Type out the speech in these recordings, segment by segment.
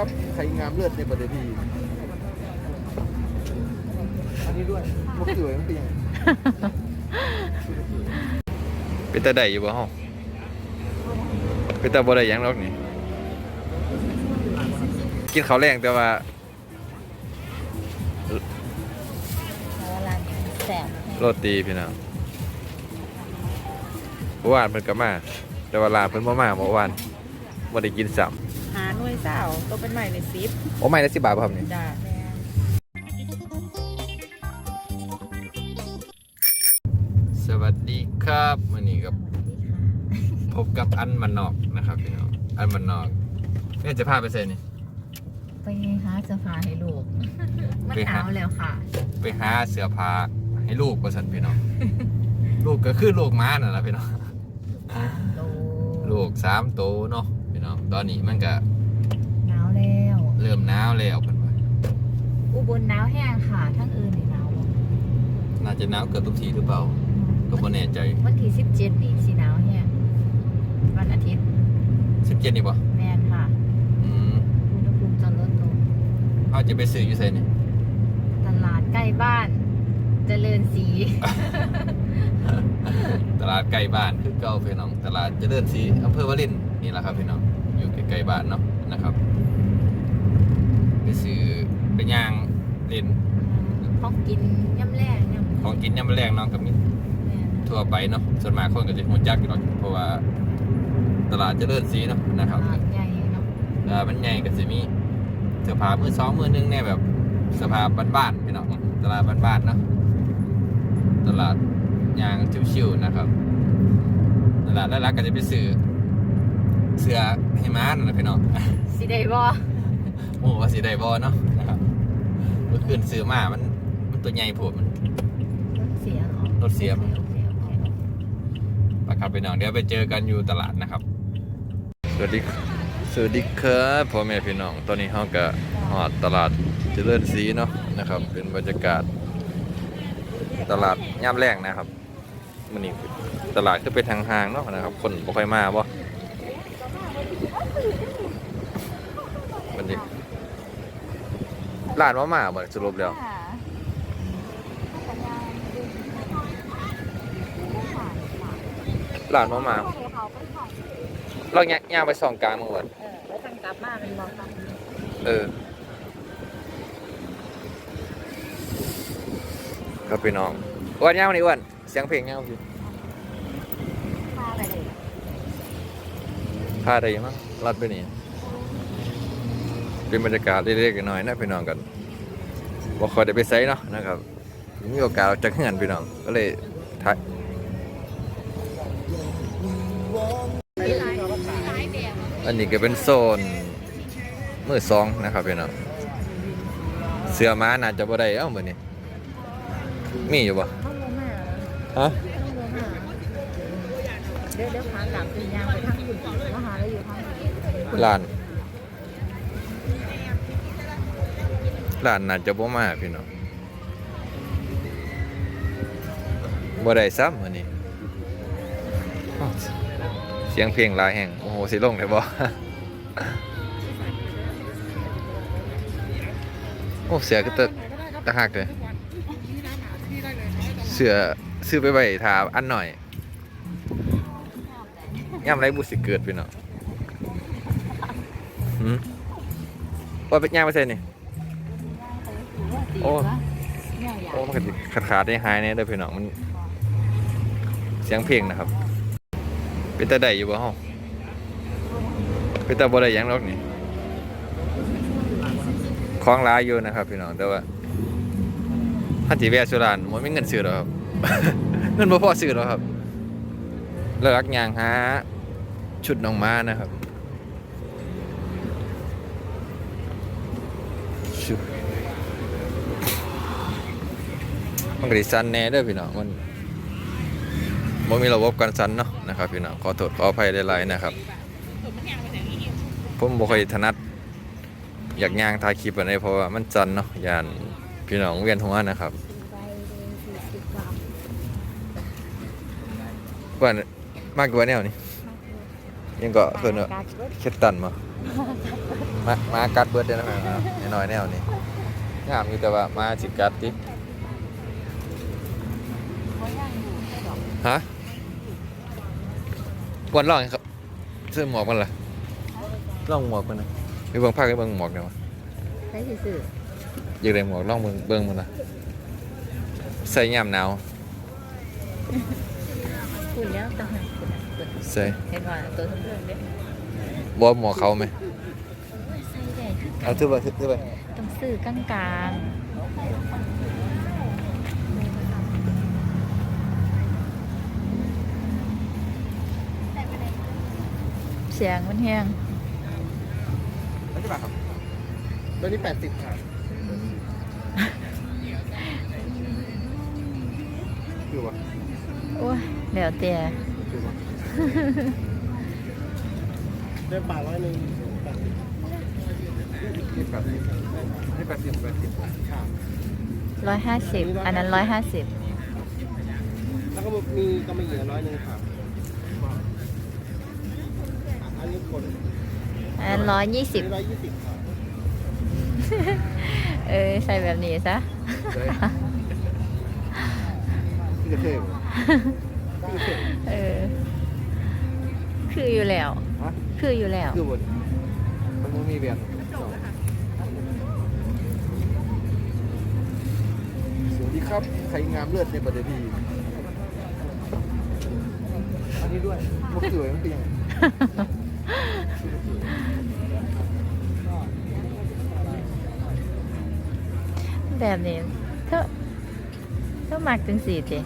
ครับไข่งามเลือดในประเทศที่อันนี้ด้วยพวกสวยมันเป็นยังไงเป็นตาได้อยู่บ่ห้องเป็นตาบ่ได้หยังหรอกนี่กินข้าวแรงแต่ว่าแล้วร้านแสบโรตีพี่น้องเมื่อวานเพิ่นก็มา แต่ว่าลานเพิ่นบ่มาเมื่อวานบ่ได้กินซ้ำหาหน่วย เศร้าตัวเป็นใหม่ในซิปโอ้ไม่ละ10บาทบ่ครับนี่จ้าสวัสดีครับวันนี้กับพบกับอันมันนอกนะครับพี่น้องอันมันนอกแม่จะพาไปเซ็นนี่ ไปหาเสื้อผ้าให้ลูกมันไปหหานาวแล้วค่ะ ไปหาเสื้อผ้าให้ลูกประสันพี่น้อง ลูกก็คือลูกม้าน่ะล่ะพี่น้อง โตลูกสามโตวเนาะพี่น้องตอนนี้มันก็หนาวแล้ว เริ่มหนาวแล้วเพิ่นว่าอุบลหนาวแห้งค่ะทั้งอื่นนี่หนาวบ่น่าจะหนาวเกือบทุกทีหรือเปล่า ก็บ่แน่ใจ วันที่17นี่สิหนาวแห้งวันอาทิตย์17นี่บ่แมนค่ะอืมอุณหภูมิจะลดลงเฮาจะไปซื้ออยู่ไสนี่ตลาดใกล้บ้านเจริญศรีตลาดใกล้บ้านคือเก่าพี่น้อง ตลาดเจริญศรีอำเภอวารินนี่แหละครับพี่น้องอยู่ใกล้ๆบ้านเนาะนะครับไปซื้อ ไปย่างเล่นของกินย่ำแรงย่ำของกินยามมื้อแรงเนาะก็มีแม่นทั่วไปเนาะส่วนมากคนก็จะฮู้จักอยู่หรอกเพราะว่าตลาดเจริญศรีเนาะนะครับตลาดใหญ่เนาะตลาดมันใหญ่ก็สิมีเสื้อผ้ามือสองมือหนึงเนี่ยแบบเสื้อผ้าบ้านๆพี่น้องตลาดบ้านๆเนาะตลาดยางชิวๆนะครับ ตลาดแล้วก็จะไปซื้อเสื้อให้ม้านั่นแหละพี่น้อง สิได้บ่ โอ้ว่าสิได้บ่เนาะ นะครับเมื่อคืนซื้อมามัน มันตัวใหญ่โผดมันเสียเหรอรถเสีย โอเคโอเค ไปครับพี่น้องเดี๋ยวไปเจอกันอยู่ตลาดนะครับ สวัสดีสวัสดีครับพ่อแม่พี่น้อง ตอนนี้เฮาก็ฮอดตลาดเจริญศรีเนาะนะครับ เป็นบรรยากาศ ตลาดย่ามแรงนะครับมันนี่ตลาดคือเป็นทางห่างๆเนาะนะครับ คนบ่ค่อยมาบ่มันนี่ ร้านว่ามาบ่สรุปแล้วร้านว่ามาเราย่างย่างไปสองกลางเมื่อวันเออแล้วทางกลับมาเป็นบอกค่ะเออครับพี่น้องอ้วนย่างวันนี้อ้วนเสียงเพลงย่างพี่พาไปเลยพาได้ยังมั้งรัดไปนี่ เป็นบรรยากาศเล็กๆน้อยๆนะพี่น้องกันบ่ค่อยได้ไปไซเนาะนะครับมีโอกาสออกจากงานพี่น้องก็เลยถ่ายอันนี้ก็เป็นโซนมือสองนะครับพี่น้องเสือม้าน่าจะบ่ได้เอ้ามื้อนี้มีอยู่บ่ต้องลงมาฮะต้องลงมาเดี๋ยวเดี๋ยวขากลับเป็นยางไปทางคุณมาหาแล้วอยู่ทางคุณร้าน ร้านน่าจะบ่มาพี่น้องบ่ได้ซ้ำมื้อนี้ เสียงเพลงหลายแห่ง โอ้โห สิลงได้บ่โอ้ เสือก็ตะตะหักเลย เสือซื้อไปไว้ถาอันหน่อยย่ำไรบุสิเกิดพี่เนาะหืมว่าเป็นย่างไปเซ็นนี่ โอ้โอ้มันก็ขาดขาดได้หายเนี่ยเด้อพี่น้องมัน เสียงเพลงนะครับ เป็นตาได้อยู่บ่ห้องเป็นตาบ่ได้ยังหรอกนี่คล้องร้ายอยู่นะครับ พี่น้องแต่ว่าถ้าจีแวะสุรานมันไม่เงินซื้อหรอกครับ เงินบ่พอซื้อหรอกครับแล้วรักยางหาชุดน้องม้านะครับ มันก็ดิสันแน่เด้อพี่น้องมันบ่มีระบบกันสั่นเนาะนะครับพี่น้องขอโทษขออภัยหลายนะครับ ผมบ่ค่อยถนัด อยากย่างถ่ายคลิปอะไรเพราะว่ามันจันเนาะยานพี่น้องเวียนหัวนะครับกว่าว่ามากกว่าแนวนี่ยังก็เพิ่นว่าการรถเค็ดตันมามามากัดเบิดได้นะครับน้อยแนวนี้งามอยู่แต่ว่ามาสิกัดติ เขาย่างอยู่แค่ดอก ฮะกวนลองครับซื้อหมวกมันล่ะลองหมวกมันนะไปเบิ่งภาคไปเบิ่งหมวกเดี๋ยวใช้สื่ออยากได้หมวกลองเบิ่งเบิ่งมันล่ะใส่ยามหนาวคุณแล้วต่างหากคุณนะคุณใส่เห็นว่าตัวทั้งเรื่องเนี่ยบ่หมวกเขาไหมใส่ได้คือเอาถือไปถือไปต้องซื้อกลางกลางเสียงมันแห้งแล้วใช่ป่ะครับตัวนี้แปดสิบครับคือวะโอ้ยเดี๋ยวเตียคือวะเดินป่าร้อยหนึ่งนี่แปดสิบนี่แปดสิบแปดสิบครับร้อยห้าสิบอันนั้นร้อยห้าสิบแล้วก็มีก็มีเหลือร้อยหนึ่งครับ อันนี้คนอันนั้นร้อยยี่สิบร้อยยี่สิบครับเออใส่แบบนี้ซะพี่จะเท่ไหมพี่จะเท่เออ คืออยู่แล้วฮะคืออยู่แล้ว คือบนมันไม่มีเบียนสวัสดีครับ ใครงามเลือดในประเทศพี่อันนี้ด้วยมุกสวยมันเป็นยังไง แบบนี้เธอเธอมักจังสีติ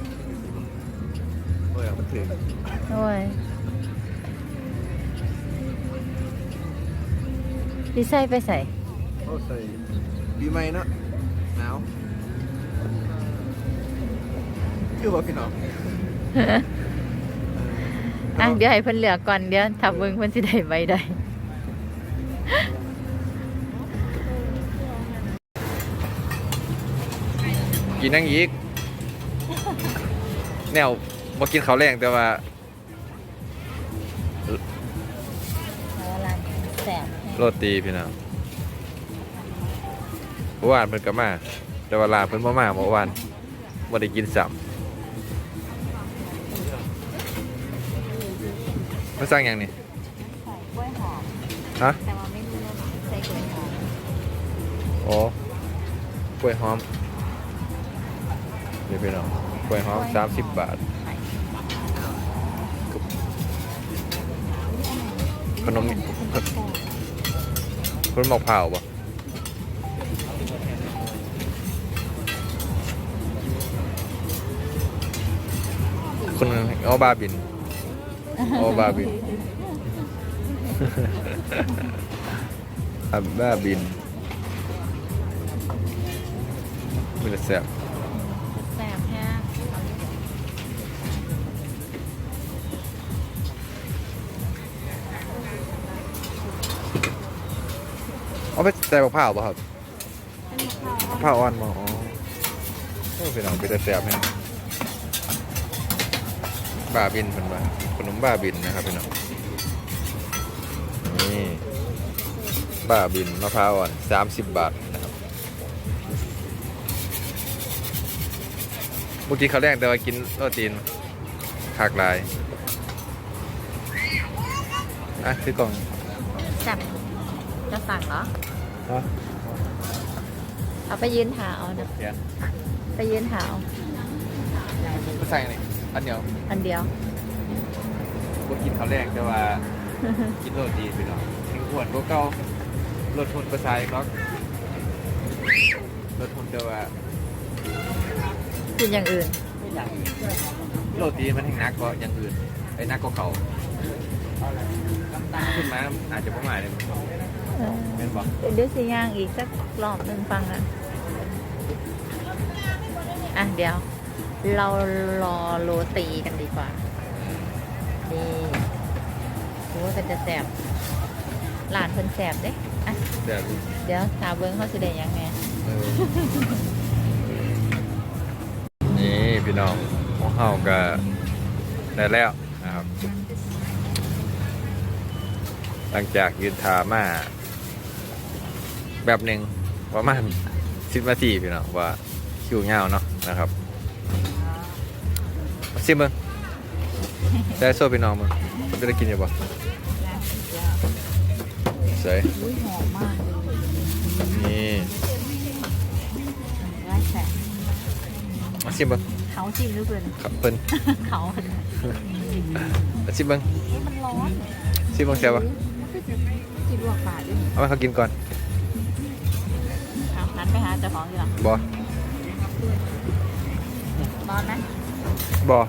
โอ้ยมันถึงโอ้ยดีใส่ไปใส่โอ้ใส่ปีใหม่เนาะหนาวคือว่าพี่น้องอะเดี๋ยวให้เพิ่นเหลือกก่อนเดี๋ยวถ้าเบิ่งเพิ่นสิได้ใบใด กินนั่งยีก แนวบ่กินข้าวแรงแต่ว่าแสบโรตีพี่น้องเมื่อวานเพิ่นก็มาแต่ว่าลาเพิ่นบ่มาเมื่อวานบ่ได้กินซ้ำมาสั่งหยังนี่ใส่กล้วยหอม ฮะแต่ว่าไม่รู้ว่าใส่กล้วยหอม อ๋อกล้วยหอม นี่พี่น้องกล้วยหอม30บาท ขนมขนมหมกเผาวบ่คนเอาบาบินเอาบาบินอับบ้าบินมีแต่แซ่บ เอาไปใส่มะพร้าวป่ะครับมะพร้าวอ่อนมาอ๋อโอ้พี่น้องไปแต่แซ่บแฮะบ้าบินเป็นว่าขนมบ้าบินนะครับพี่น้องนี่บ้าบินมะพร้าวอ่อน30บบาทนะครับเมื่อกี้เขาแรกแต่ว่ากินโรตีนขากลายอะซื้อกล่องแสบ จะสั่งเหรอฮะเอาไปยืนหาเอานะเดี๋ยวไปยืนหาเอาก็ใส่นี่อันเดียวอันเดียวบ่กินข้าวแรกแต่ว่า กินโรตีพี่น้องถึงอ้วนกว่าเก่ารถทุนประชายล็อกรถทุนแต่ว่ากินอย่างอื่นโรตีมันแห่งนักก็อย่างอื่นไอ้นักก็เขาขึ้นมาอาจจะประมาณนี้เออ เป็นบอกเดี๋ยวสิย่างอีกสักรอบหนึ่งฟังอะ อะเดี๋ยว เรารอโรตีกันดีกว่า นี่โอ้เป็นจะแสบหลานเพิ่นแสบเด้อะเดี๋ยวเดี๋ยวตาเบิ้งเขาสิได้หยังไงเออนี่พี่น้องของเฮาก็ได้แล้วนะครับ หลังจากยืนทามา แบบหนึ่งประมาณสิบนาทีพี่น้องว่าคิวเงาวเนาะนะครับมาซิมเบิ้งใส่โซ่พี่น้องมึงมันจะได้กินอยู่ปะใส่อุ้ยหอมมากเลยนี่ไร้แสงมาซิมเบิ้งเขาจิ้มหรือเปล่าครับเพิ่นเขามันมาซิมเบิ้งมันร้อนซิมเบิ้งแซ่บปะมันก็จะกินลวกปลาด้วยนี่เอาให้เขากินก่อนเอานัด ไปหาเจ้าของดีกว่าบอร้อนไหมบอ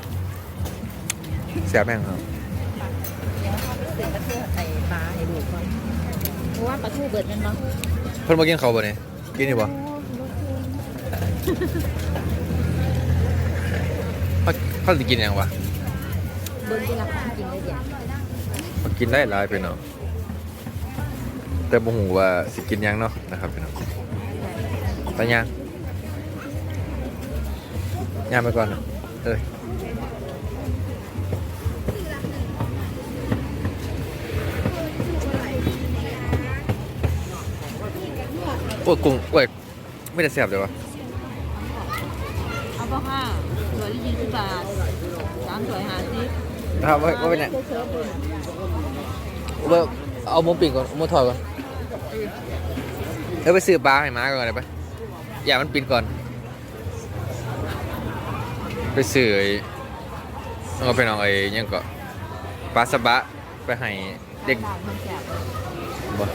แซ่บแม่งครับเดี๋ยวเขาไปซื้อกระเทือใส่ปลาให้ดูก่อนเพราะว่าปลาทูเบิดนั่นเนาะเพิ่นมากินเขาวบ่เนี่ยกินอยู่บ่เขาเขาจะกินหยังวะเบิดที่รับการกินได้เดี๋ยวเขากินได้หลายพี่น้องแต่บ่ฮู้ว่าสิกินหยังเนาะนะครับพี่น้อง ไปย่างย่างไปก่อนเอ้ยโอ้ยกุ้งโอ้ยไม่ได้แซ่บเลยวะเอาป่ะค่ะสวยที่ยี่สิบบาทสามสวยหาสิครับว่าว่าเป็นไงว่าเอาหมูปิ้งก่อนเอาหมูทอดก่อนเอ้ยไปซื้อปลาให้หมาก่อนเลยไป อย่ามันปิดก่อน ไปซื้อเอาไปน้องไอ้ยังก็ปลาสบะไปให้เด็กสามคนแสบบ่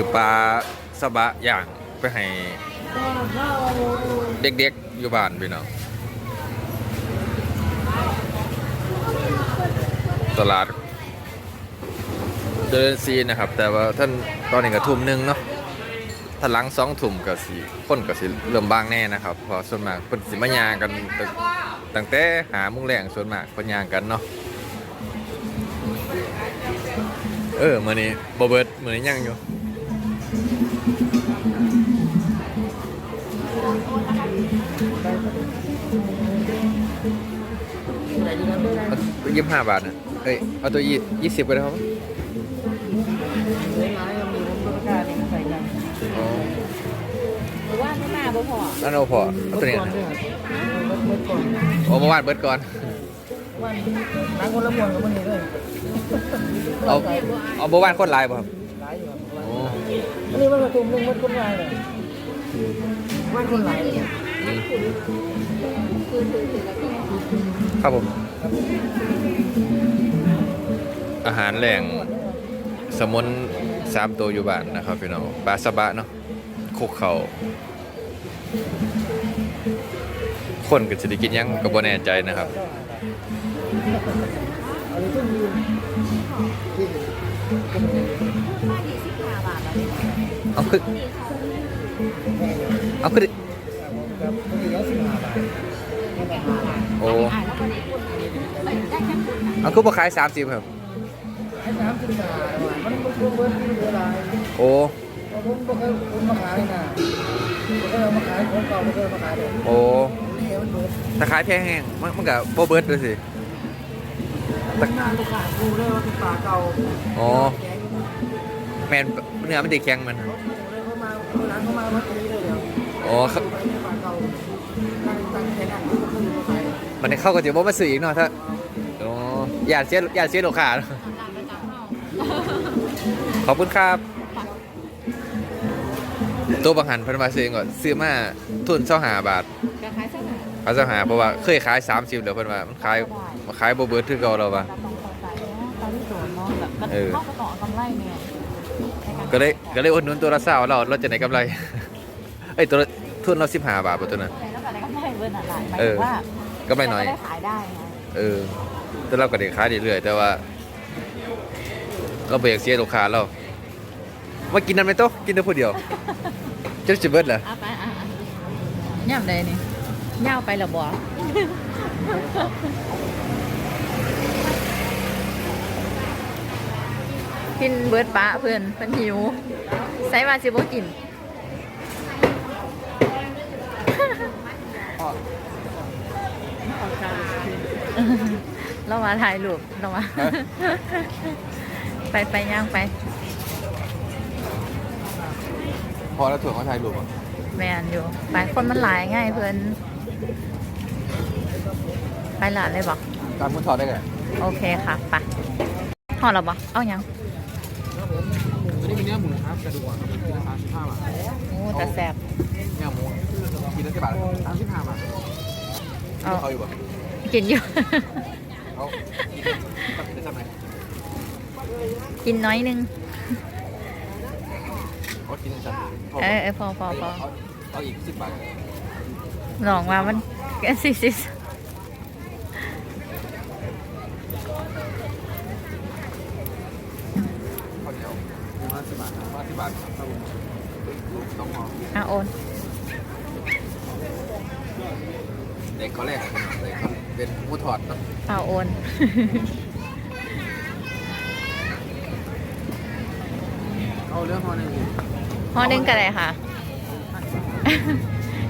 อปลาสบะย่างไปให้เด็กๆอยู่บ้านพี่น้องตลาดเดินซีนะครับ แต่ว่าท่านตอนนี้ก็ทุ่มหนึ่งเนาะ ถ้าหลังสองทุ่มก็สิคนก็สิเริ่มบางแน่นะครับเพอส่วนมากเพิ่นสิมายางกันตั้งตั้งแต่หามุงแรงส่วนมากเพิ่นยางกันเนาะเออมื้อนี้บ่เบิดมื้อนี้ยังอยู่ยี่สิบห้าบาทนะเอ้ยเอาตัวยี่สิบไปเลยครับ บ่พอนั่นเอาพอเอาตัวนี้ก่อนนะด้วยเมื่อก่อนโอ้เมื่อวานเบิดก่อน วันล้างคนละมวนกับมันนี่เลยเอาเอาเมื่อวานคนหลายป่ะครับหลายอยู่ครับโอ้อันนี้มันกระตุ้มหนึงมันคนหลายเลยวันคนหลายเลยอืมครับผม อาหารแหล่งสมุนสามตัวอยู่บ้านนะครับพี่น้องปลาสบะเนาะคุกเขา คนก็จะได้กินยังก็บ่แน่ใจนะครับ เอาคือเอาคือโอ้เอาคือบ่ขาย30ครับให้น้ำสิบบาทว่ะมันมันรวมเบิร์ดที่เหลือหลายโอ้ผมบ่เคยผมมาขายนะ เคยเอมาขายของเก่าม่เคยเอมาขายเลยโอ้นี่มันเบิร์ดถ้าขายแพงแห้งมันมันก็บ่เบิดเลยสิตั้งานลูกค้ากูเลยว่าเป็นป่าเก่าอ๋อแกงแมนเนื้อมันได้แข็งมันเขาเลยเขามาเวลาเขามาวันี้เลยเดี๋ยวอ๋อครับป่าเก่าตั้งตั้งแค่นั้นเขาขึ้นมาขายมันได้เข้าก็จะบ่มาซื้ออีกเนาะถ้าอ๋ออย่าเสียอย่าเสียลูกค้าเนาะร้านประจำเฮาขอบคุณครับ ตัวบางหันเพิ่นมาซื้อเองก่อนซื้อมาทุน25บาทก็ขายเท่าไหร่ขาย25เพราะว่าเคยขาย 30แล้วเพิ่นว่ามันขายมันขายบ่เบิดคือเก่าแล้วว่าเราต้องเข้าใจเนาะตอนที่โดนเนาะแบบมันเออ เข้าก็ต่อกำไรเนี่ยในารก็เลยก็เลยอุดหนุนตัวละ20เราเราจะได้กำไร เอ้ยตัวละทุนเรา15บาทบ่ตัวนั้น แล้วก็ได้กำไรเบิร์นอะไรหมายเอถึองว่าก็ไม่น้อย เราได้ขายได้ไงเออแต่เราก็ได้ขายเรื่อยๆแต่ว่าเราเบรกเสียลูกค้าเรา มากินนั่นไหมโต๊ะกินได้ผู้เดียวจะจะเบิดเหรอเอาไปอะอะย่ำใดนี่ย่าวไปเหรอบ่กินเบิร์ดปะเพื่อนเพื่อนหิวใส่มาสิบ่กิน เรามาถ่ายรูปเรามา ไปไปย่างไป พ อแล้วถ่วงเขาถ่ายรูปอะแมนอยู่ไปคนมันหลายง่ายเพื่อนไปหลานเลยบอกการมุนถอดได้ไงโอเคค่ะไปห่อเราบอกเอายังอันนี้เป็นเนื้อหมูครับกระดูกครับกินละสามสิบห้าบาทโอ้แต่แสบเนื้อหมูกินละสิบบาทสามสิบห้าบาทเอาเขาอยู่ป่ะกินอยู่เขากินกับกินได้ทำไมกินน้อยนึง เขากินจัดเออเออพอพอพอเอาเอาอีกสิบบาทลองมามันสิสิข้าวเหนียวห้าสิบบาทห้าสิบบาทครับผมต้องมองอะโอนเด็กเขาแรกอะเด็กเขาเป็นผู้ถอดเนอะเอาโอน เอาเรื่องพอหนึ่งห่อหนึงก็ได้ค่ะ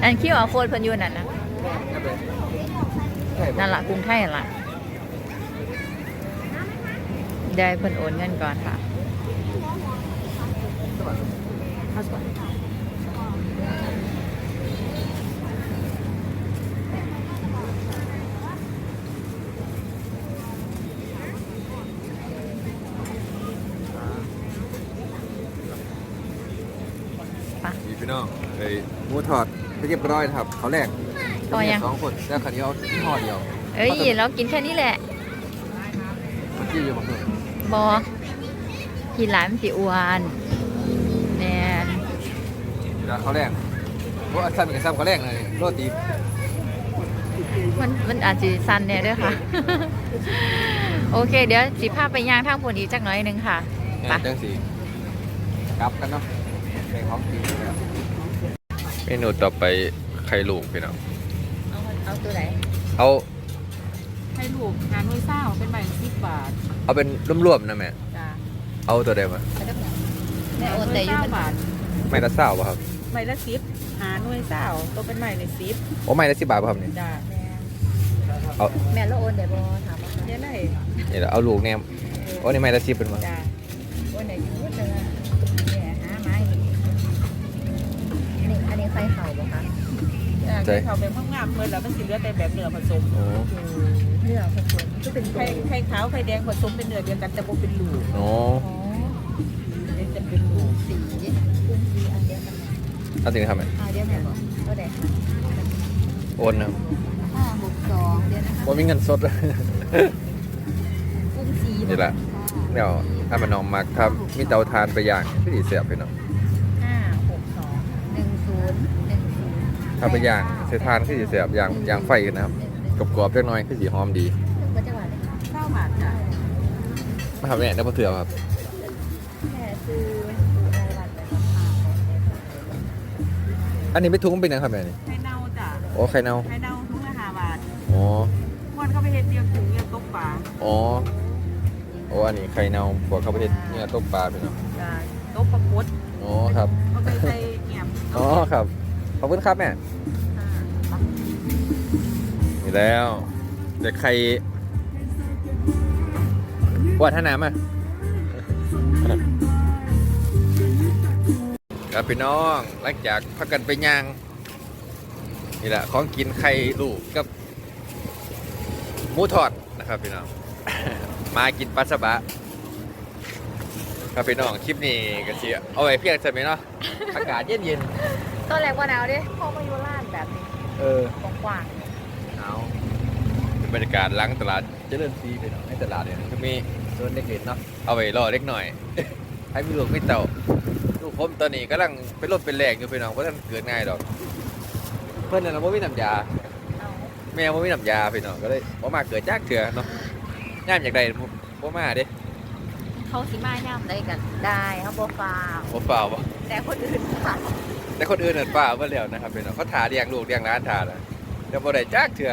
อันคิวอาโคดเพิ่นอยู่นั่นนะใช่ไหมใช่นั่ป่ะนละกรุงไทยนั่นละได้เพิ่นโอนเงินก่อนค่ะ ห้าสิบบาท มีพี่น้องไอ้ หมูถอดไปเรียบร้อยนะครับเขาแรกพอยัง สองคนแล้วคันนี้เอาที่ห่อเดียวเอ้ยเรากินแค่นี้แหละมันจิ้มอยู่บางคนบอกินหลายมันสิอ้วนแมนเวลาเขาแรกเพราะอันซ้ำกับซ้ำเขาแรกเลยโรตีมันมันอาจจะสั้นเนี่ยด้วยค่ะ โอเค เดี๋ยวสิพาไปย่างทางผลอีกจักหน่อยหนึงค่ะไปจังสีกลับกันเนาะเป็นของกินแล้วเมนูต่อไปไข่ลูกพี่น้อง เอาเอาตัวไหนเอาให้ลูกหาหน่วยเศร้าเป็นใบสิบบาทเอาเป็นรวมๆนะแม่ จ้าเอาตัวใดมาแม่โอนแต่อยุ่หมันบาทไม่ละเศร้าป่ะครับใบละสิบหาหน่วยเศร้าตัวเป็นใบในสิบโอ้ไม่ละสิบบาทป่ะครับนี่จ้าเอาแม่เราโอนแต่บอถามว่าเดี๋ยวเลยนี่แหละเอาลูกเนี่ยโอ้นี่ไม่ละสิบเป็นมาจ้า นี่อันนี้ใครเข่าบ่คะจ้าเขาเป็นห้องงามเพิ่นแล้วมันสิเหลือแต่แบบเนื้อผสมโอ้เนื้อผสมก็เป็นไข่ไข่ขาวไข่แดงผสมเป็นเนื้อเดียวกันแต่บ่เป็นลูกโอ้อ๋อเดี๋ยวจะเป็นลูกสีกุ้งสีอันเดียวกันไหมเอาสิ่งทำไมอ่าเดี๋ยวแม่บอกก็ได้ค่ะโอนนะครับห้าหกสองเดี๋ยวนะคะว่ามีเงินสด กุ้งสีนี่แหละ เดี๋ยวถ้ามันน้องมักทำมีเตาทานไปย่างพี่ดีเสียบไปเนาะ ถ้าไปย่างใช้ทานพี่ดีเสียบย่างย่างไฟกันนะครับกรอบๆเล็กน้อยพี่สีหอมดีก็จะหวานเลยค่ะเศร้าบาทจ้ามาทำเนี่ยได้พอเถื่อครับแม่ซื้อรายวันเลยค่ะอันนี้ไม่ทุ้งเป็นยังครับแม่นี่ไข่เน่าจ้าโอ้ไข่เน่าไข่เน่าทุกละห้าบาทอ๋อม่วนเข้าไปเฮ็ดเดียวถุงเดียวตกปลาอ๋อโอ้อันนี้ไข่เน่าบวกเข้าไปเห็ดเนี่ยต้มปลาพี่เนาะจ้าตกปลาปดอ๋อครับเขาไปใส่แหนมอ๋อครับ ขอบคุณครับแม่นี่แล้วเด็กไข่วัฒนามาครับพี่น้องหลังจากพักกันไปย่าง นี่แหละของกินไข่ลูกกับหมูทอดนะครับพี่น้อง มากินปลาสบะครับพี่น้องคลิปนี้ก็เสียเอาไว้เพียงเท่านี้เนาะอากาศเย็น ตอนแรกว่าหนาวดิพอมาอยู่ร้านแบบนี้ๆเออกว้างหนาวเป็นบรรยากาศหล้างตลาดเจริญซีไปหน่อยในตลาดเนี่ยก็มีโซนเด็กๆเนาะเอาไว้รอเล็กหน่อย ให้มีลูกไม่เต่าลูกผมตอนนี้กำลังเป็นรถเป็นแรงอยู่พี่น้องเพราะท่านเกิดง่ายดอก เพื่อนน่ะว่ามีน้ำยาๆเอาแม่ว่ามีน้ำยาพี่น้องก็เลยบ่มาเกิดจากเถื่อเนาะย่ามอยากได้บ่มาเด้เขาสิมาย่ำได้กันได้เขาบ่ฟาวบ่เปล่าบ่แต่คนอื่นค่ะ แต่คนอื่นน่ะเปล่าเบ่แล้วนะครับพี่น้องเขาถ่าเลี้ยงลูกเลี้ยงร้านถ่าแล้วเดี๋ยวบ่ได้จากเถื่อ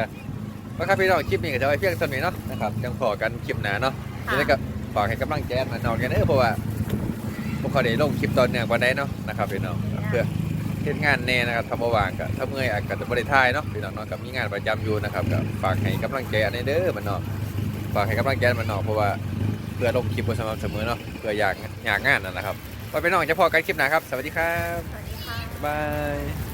ว่าครับพี่น้องคลิปนี้ก็จะเอาไว้เพียงเท่านี้เนาะนะครับจังพอกันคลิปหน้าเนาะจะได้ก็ฝากให้กำลังใจมานอนกันเด้อเพราะว่าพวกเขาได้ลงคลิปตอนเนื่องวันใดเนาะนะครับพี่น้องเพื่อเฮ็ดงานแน่นะครับทำบ่ว่างก็ถ้าเมื่อยอาจจะบ่ได้ถ่ายเนาะพี่น้องเนาะกับมีงานประจำอยู่นะครับก็ฝากให้กำลังใจอันนี้เด้อมันเนาะฝากให้กำลังใจมันเนาะเพราะว่าเพื่อลงคลิปบ่สม่ำเสมอเนาะเพื่ออยากอยากงานนั่นนะครับไว้ไปน้องจะพอกันคลิปหน้าครับ สวัสดีครับ 拜。